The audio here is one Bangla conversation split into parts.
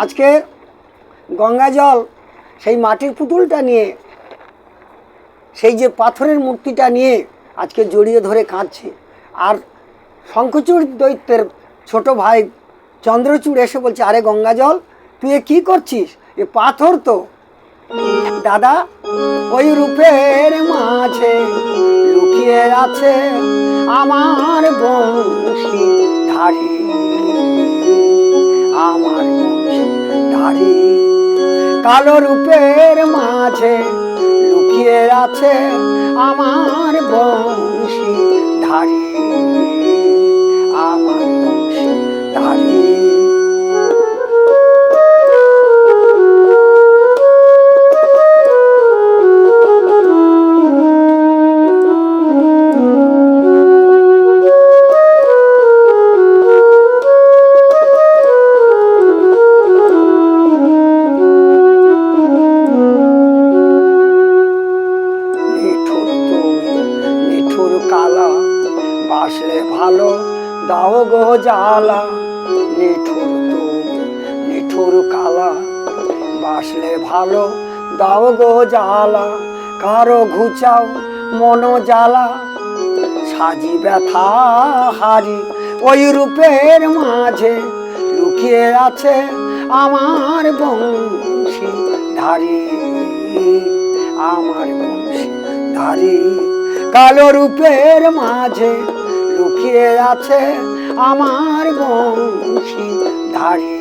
আজকে গঙ্গা জল, সেই মাটির পুতুলটা নিয়ে, সেই যে পাথরের মূর্তিটা নিয়ে আজকে জড়িয়ে ধরে কাঁদছে। আর শঙ্খচূড় দৈত্যের ছোট ভাই চন্দ্রচূড় এসে বলছে, আরে গঙ্গা জল, তুই কী করছিস? এ পাথর তো। দাদা, ওই রূপের মাঝে লুকিয়ে আছে আমার বংশী আমার কালো রূপের মাঝে লুকিয়ে আছে আমার বংশী ধারী। কালা, বাসলে ভালো, দাও গো জালা নিঠুর তুমি নিঠুর কালা, বাসলে ভালো, দাও গো জালা কারও ঘুচাও মন জ্বালা, সাজি ব্যথা হারি। ওই রূপের মাঝে লুকিয়ে আছে আমার বংশী ধারী আমার বংশী ধারী কালো রূপের মাঝে লুকিয়ে আছে আমার বংশী ধারী।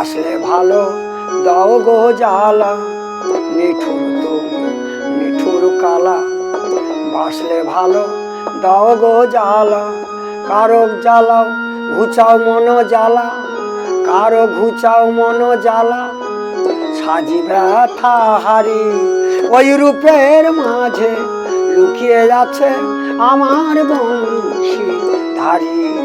বাসলে ভালো, দাও গো জ্বালা। নিঠুর তুমি নিঠুর কালা। বাসলে ভালো, দাও গো জ্বালা। কারও জ্বালাও, ঘুচাও মন জ্বালা। কারও ঘুচাও মন জ্বালা। সাজি ব্যথা হারি, ওই রূপের মাঝে লুকিয়ে যাচ্ছে আমার বংশী ধারী।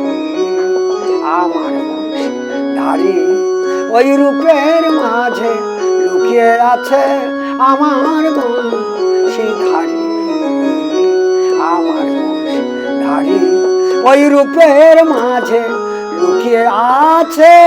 আমার বংশী ধারী। ওই রূপের মাঝে লুকিয়ে আছে আমার বংশী ধারী আমার ধারী ওই রূপের মাঝে লুকিয়ে আছে